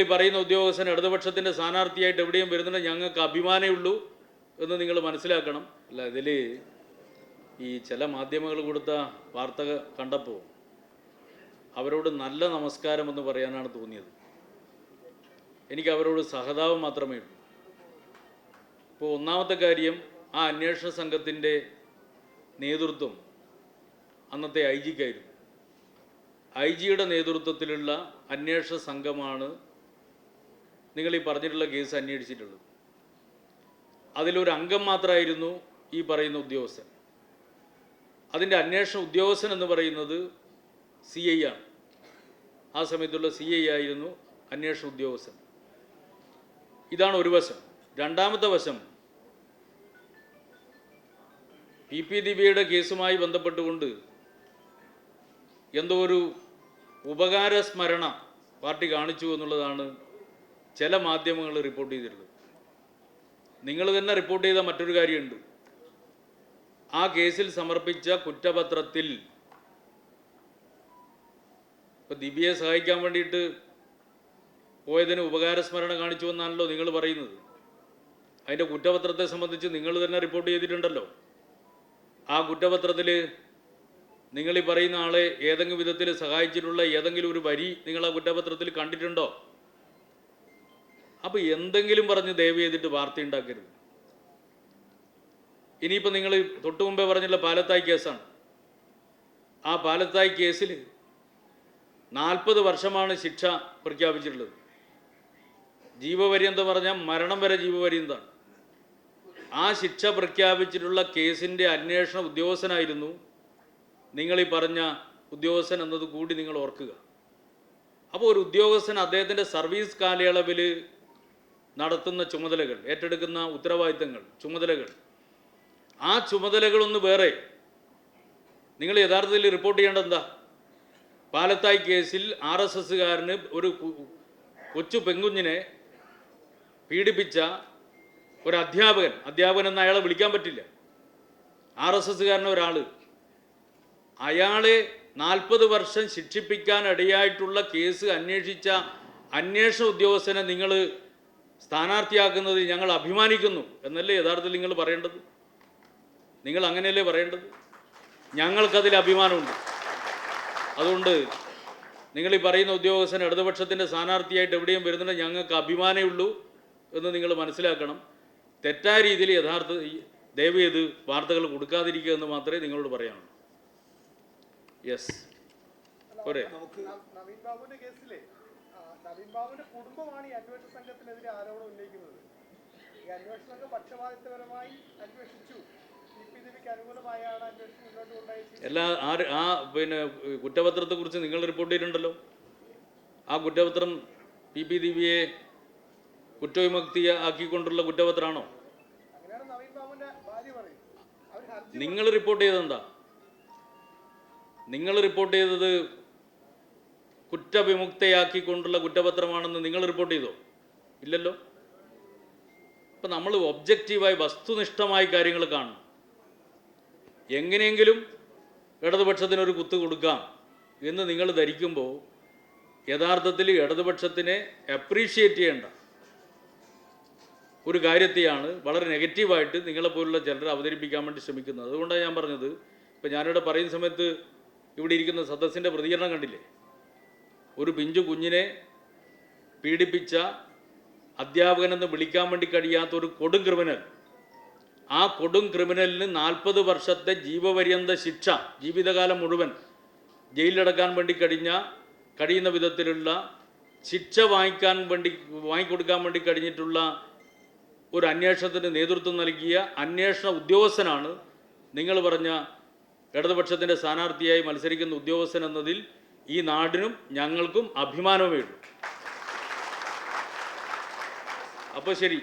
ഈ പറയുന്ന ഉദ്യോഗസ്ഥൻ ഇടതുപക്ഷത്തിന്റെ സ്ഥാനാർത്ഥിയായിട്ട് എവിടെയും വരുന്നുണ്ട് ഞങ്ങൾക്ക് അഭിമാനമേ ഉള്ളൂ എന്ന് നിങ്ങൾ മനസ്സിലാക്കണം. അല്ല ഇതിൽ ഈ ചില മാധ്യമങ്ങൾ കൊടുത്ത വാർത്ത കണ്ടപ്പോൾ അവരോട് നല്ല നമസ്കാരം എന്ന് പറയാനാണ് തോന്നിയത്. എനിക്ക് അവരോട് സഹതാപം മാത്രമേ ഉള്ളൂ. ഇപ്പോൾ ഒന്നാമത്തെ കാര്യം ആ അന്വേഷണ സംഘത്തിന്റെ നേതൃത്വം അന്നത്തെ ഐ ജിക്കായിരുന്നു. ഐ ജിയുടെ നേതൃത്വത്തിലുള്ള അന്വേഷണ സംഘമാണ് നിങ്ങൾ ഈ പറഞ്ഞിട്ടുള്ള കേസ് അന്വേഷിച്ചിട്ടുള്ളത് അതിലൊരു അംഗം മാത്രമായിരുന്നു ഈ പറയുന്ന ഉദ്യോഗസ്ഥൻ. അതിന്റെ അന്വേഷണ ഉദ്യോഗസ്ഥൻ എന്ന് പറയുന്നത് സി ഐ ആണ്. ആ സമയത്തുള്ള സി ഐ ആയിരുന്നു അന്വേഷണ ഉദ്യോഗസ്ഥൻ. ഇതാണ് ഒരു വശം. രണ്ടാമത്തെ വശം പി പി ദിവ്യയുടെ കേസുമായി ബന്ധപ്പെട്ടുകൊണ്ട് എന്തോ ഒരു ഉപകാര സ്മരണ പാർട്ടി കാണിച്ചു എന്നുള്ളതാണ് ചില മാധ്യമങ്ങൾ റിപ്പോർട്ട് ചെയ്തിട്ടുള്ളത് നിങ്ങൾ തന്നെ റിപ്പോർട്ട് ചെയ്ത മറ്റൊരു കാര്യമുണ്ട്. ആ കേസിൽ സമർപ്പിച്ച കുറ്റപത്രത്തിൽ ഇപ്പൊ ദിവ്യയെ സഹായിക്കാൻ വേണ്ടിയിട്ട് പോയതിന് ഉപകാരസ്മരണ കാണിച്ചു എന്നാണല്ലോ നിങ്ങൾ പറയുന്നത്. അതിന്റെ കുറ്റപത്രത്തെ സംബന്ധിച്ച് നിങ്ങൾ തന്നെ റിപ്പോർട്ട് ചെയ്തിട്ടുണ്ടല്ലോ. ആ കുറ്റപത്രത്തിൽ നിങ്ങൾ ഈ പറയുന്ന ആളെ ഏതെങ്കിലും വിധത്തിൽ സഹായിച്ചിട്ടുള്ള ഏതെങ്കിലും ഒരു വരി നിങ്ങൾ ആ കുറ്റപത്രത്തിൽ കണ്ടിട്ടുണ്ടോ? അപ്പോൾ എന്തെങ്കിലും പറഞ്ഞ് ദയവ് ചെയ്തിട്ട് വാർത്ത ഉണ്ടാക്കരുത് ഇനിയിപ്പോൾ നിങ്ങൾ തൊട്ടു മുമ്പേ പറഞ്ഞുള്ള പാലത്തായി കേസാണ്. ആ പാലത്തായി കേസിൽ നാൽപ്പത് വർഷമാണ് ശിക്ഷ പ്രഖ്യാപിച്ചിട്ടുള്ളത്. ജീവപര്യന്തം പറഞ്ഞാൽ മരണം വരെ ജീവപര്യന്തമാണ്. ആ ശിക്ഷ പ്രഖ്യാപിച്ചിട്ടുള്ള കേസിന്റെ അന്വേഷണ ഉദ്യോഗസ്ഥനായിരുന്നു നിങ്ങൾ ഈ പറഞ്ഞ ഉദ്യോഗസ്ഥൻ എന്നത് കൂടി നിങ്ങൾ ഓർക്കുക. അപ്പോൾ ഒരു ഉദ്യോഗസ്ഥൻ അദ്ദേഹത്തിന്റെ സർവീസ് കാലയളവിൽ നടത്തുന്ന ചുമതലകൾ ഏറ്റെടുക്കുന്ന ഉത്തരവാദിത്തങ്ങൾ ചുമതലകൾ. ആ ചുമതലകളൊന്ന് വേറെ. നിങ്ങൾ യഥാർത്ഥത്തിൽ റിപ്പോർട്ട് ചെയ്യേണ്ടത് എന്താ? പാലത്തായ് കേസിൽ ആർ എസ് എസ്സുകാരന് ഒരു കൊച്ചു പെങ്കുഞ്ഞിനെ പീഡിപ്പിച്ച ഒരു അധ്യാപകൻ അധ്യാപകൻ എന്ന് അയാളെ വിളിക്കാൻ പറ്റില്ല. ആർ എസ് എസ്സുകാരൻ ഒരാൾ അയാളെ നാൽപ്പത് വർഷം ശിക്ഷിപ്പിക്കാൻ ഇടയായിട്ടുള്ള കേസ് അന്വേഷിച്ച അന്വേഷണ ഉദ്യോഗസ്ഥനെ നിങ്ങൾ സ്ഥാനാർത്ഥിയാക്കുന്നതിൽ ഞങ്ങൾ അഭിമാനിക്കുന്നു എന്നല്ലേ യഥാർത്ഥത്തിൽ നിങ്ങൾ പറയേണ്ടത്? നിങ്ങൾ അങ്ങനെയല്ലേ പറയേണ്ടത്? ഞങ്ങൾക്കതിൽ അഭിമാനമുണ്ട്. അതുകൊണ്ട് നിങ്ങൾ ഈ പറയുന്ന ഉദ്യോഗസ്ഥൻ ഇടതുപക്ഷത്തിന്റെ സ്ഥാനാർത്ഥിയായിട്ട് എവിടെയും വരുന്നുണ്ട് ഞങ്ങൾക്ക് അഭിമാനമേ ഉള്ളൂ എന്ന് നിങ്ങൾ മനസ്സിലാക്കണം. തെറ്റായ രീതിയിൽ യഥാർത്ഥ ദയവ് ചെയ്ത് വാർത്തകൾ കൊടുക്കാതിരിക്കുക എന്ന് മാത്രമേ നിങ്ങളോട് പറയാനുള്ളൂ. യെസ് പോരെ. നവീൻ ബാബുവിന്റെ കേസിലേ നവീൻ ബാബുവിന്റെ കുടുംബമാണ് ഈ അന്വേഷണ സംഘത്തിനെതിരെ ആരോപണം ഉന്നയിക്കുന്നത്. ഈ അന്വേഷണ സംഘം പക്ഷപാതിത്വപരമായി അന്വേഷിച്ചു. എല്ലാ ആ ആ പിന്നെ കുറ്റപത്രത്തെക്കുറിച്ച് നിങ്ങൾ റിപ്പോർട്ട് ചെയ്തിട്ടുണ്ടല്ലോ? ആ കുറ്റപത്രം പി പി ദിവ്യയെ കുറ്റവിമുക്തി ആക്കിക്കൊണ്ടുള്ള കുറ്റപത്രമാണോ? നിങ്ങൾ റിപ്പോർട്ട് ചെയ്തെന്താ നിങ്ങൾ റിപ്പോർട്ട് ചെയ്തത് കുറ്റവിമുക്തയാക്കിക്കൊണ്ടുള്ള കുറ്റപത്രമാണെന്ന് നിങ്ങൾ റിപ്പോർട്ട് ചെയ്തോ? ഇല്ലല്ലോ. അപ്പൊ നമ്മൾ ഒബ്ജക്റ്റീവായി വസ്തുനിഷ്ഠമായി കാര്യങ്ങൾ കാണണം. എങ്ങനെയെങ്കിലും ഇടതുപക്ഷത്തിന് ഒരു കുത്ത് കൊടുക്കാം എന്ന് നിങ്ങൾ ധരിക്കുമ്പോൾ യഥാർത്ഥത്തിൽ ഇടതുപക്ഷത്തിനെ അപ്രീഷിയേറ്റ് ചെയ്യേണ്ട ഒരു കാര്യത്തെയാണ് വളരെ നെഗറ്റീവായിട്ട് നിങ്ങളെപ്പോലുള്ള ചിലർ അവതരിപ്പിക്കാൻ വേണ്ടി ശ്രമിക്കുന്നത്. അതുകൊണ്ടാണ് ഞാൻ പറഞ്ഞത് ഇപ്പം ഞാനിവിടെ പറയുന്ന സമയത്ത് ഇവിടെ ഇരിക്കുന്ന സദസ്സിന്റെ പ്രതികരണം കണ്ടില്ലേ? ഒരു പിഞ്ചു കുഞ്ഞിനെ പീഡിപ്പിച്ച അധ്യാപകനെന്ന് വിളിക്കാൻ വേണ്ടി കഴിയാത്ത ഒരു കൊടും ക്രിമിനൽ. ആ കൊടും ക്രിമിനലിന് നാൽപ്പത് വർഷത്തെ ജീവപര്യന്ത ശിക്ഷ ജീവിതകാലം മുഴുവൻ ജയിലിലടക്കാൻ വേണ്ടി കഴിഞ്ഞ കഴിയുന്ന വിധത്തിലുള്ള ശിക്ഷ വാങ്ങിക്കാൻ വേണ്ടി വാങ്ങിക്കൊടുക്കാൻ വേണ്ടി കഴിഞ്ഞിട്ടുള്ള ഒരു അന്വേഷണത്തിന് നേതൃത്വം നൽകിയ അന്വേഷണ ഉദ്യോഗസ്ഥനാണ് നിങ്ങൾ പറഞ്ഞ ഇടതുപക്ഷത്തിന്റെ സ്ഥാനാർത്ഥിയായി മത്സരിക്കുന്ന ഉദ്യോഗസ്ഥൻ എന്നതിൽ ഈ നാടിനും ഞങ്ങൾക്കും അഭിമാനമേ ഉള്ളൂ അപ്പോൾ ശരി.